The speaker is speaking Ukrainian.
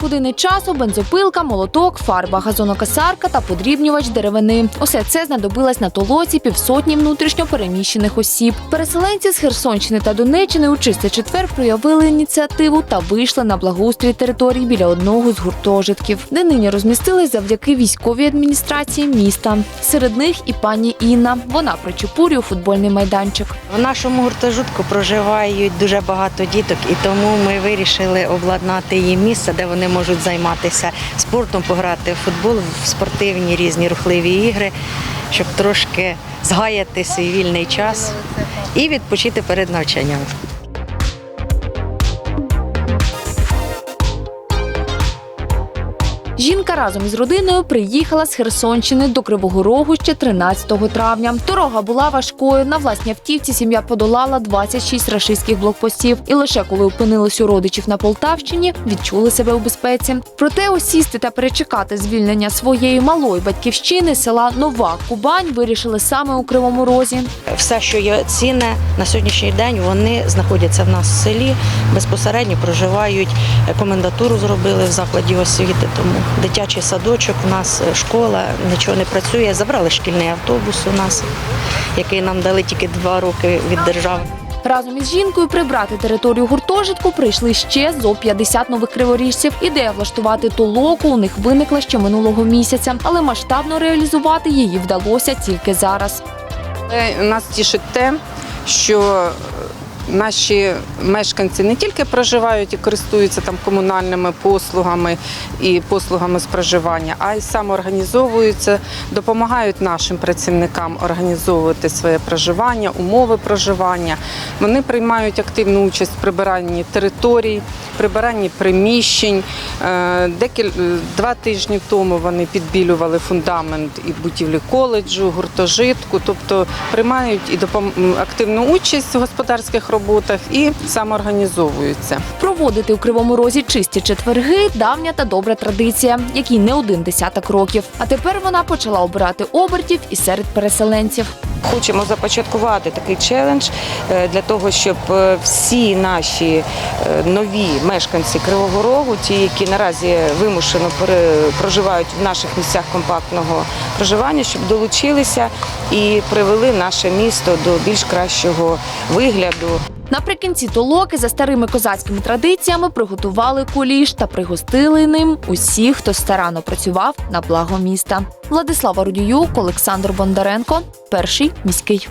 години часу бензопилка, молоток, фарба, газонокосарка та подрібнювач деревини. Усе це знадобилось на толоці півсотні внутрішньо переміщених осіб. Переселенці з Херсонщини та Донеччини у чистий четвер проявили ініціативу та вийшли на благоустрій території біля одного з гуртожитків, де нині розмістились завдяки військовій адміністрації міста. Серед них і пані Інна. Вона причепурює футбольний майданчик. В нашому гуртожитку проживають дуже багато діток, і тому ми вирішили обладнати їм місце, де вони можуть займатися спортом, пограти в футбол, в спортивні різні рухливі ігри, щоб трошки згаяти свій вільний час і відпочити перед навчанням. Жінка разом із родиною приїхала з Херсонщини до Кривого Рогу ще 13 травня. Дорога була важкою. На власній автівці сім'я подолала 26 рашистських блокпостів. І лише коли опинились у родичів на Полтавщині, відчули себе у безпеці. Проте осісти та перечекати звільнення своєї малої батьківщини села Нова Кубань вирішили саме у Кривому Розі. Все, що є цінне на сьогоднішній день, вони знаходяться в нас в селі, безпосередньо проживають. Е, Комендатуру зробили в закладі освіти, тому дитячий садочок у нас е, школа нічого не працює. Забрали шкільний автобус у нас, який нам дали тільки два роки від держави. Разом із жінкою прибрати територію гуртожитку прийшли ще зо 50 нових криворіжців. Ідея влаштувати толоку у них виникла ще минулого місяця, але масштабно реалізувати її вдалося тільки зараз. Нас тішить те, що наші мешканці не тільки проживають і користуються там комунальними послугами і послугами з проживання, а й самоорганізовуються, допомагають нашим працівникам організовувати своє проживання, умови проживання. Вони приймають активну участь в прибиранні територій, прибиранні приміщень. Е, Декіль два тижні тому вони підбілювали фундамент і будівлі коледжу, гуртожитку, тобто приймають і допом... активну участь в господарських роботах і самоорганізовуються. Проводити у кривому розі чисті четверги давня та добра традиція, якій не один десяток років. А тепер вона почала обирати обертів і серед переселенців. Хочемо започаткувати такий челендж е, для того, щоб е, всі наші нові мешканці Кривого Рогу, ті, які наразі вимушено проживають в наших місцях компактного проживання, щоб долучилися і привели наше місто до більш кращого вигляду. Наприкінці толоки за старими козацькими традиціями приготували куліш та пригостили ним усіх, хто старанно працював на благо міста. Владислава Рудіюк, Олександр Бондаренко, перший міський.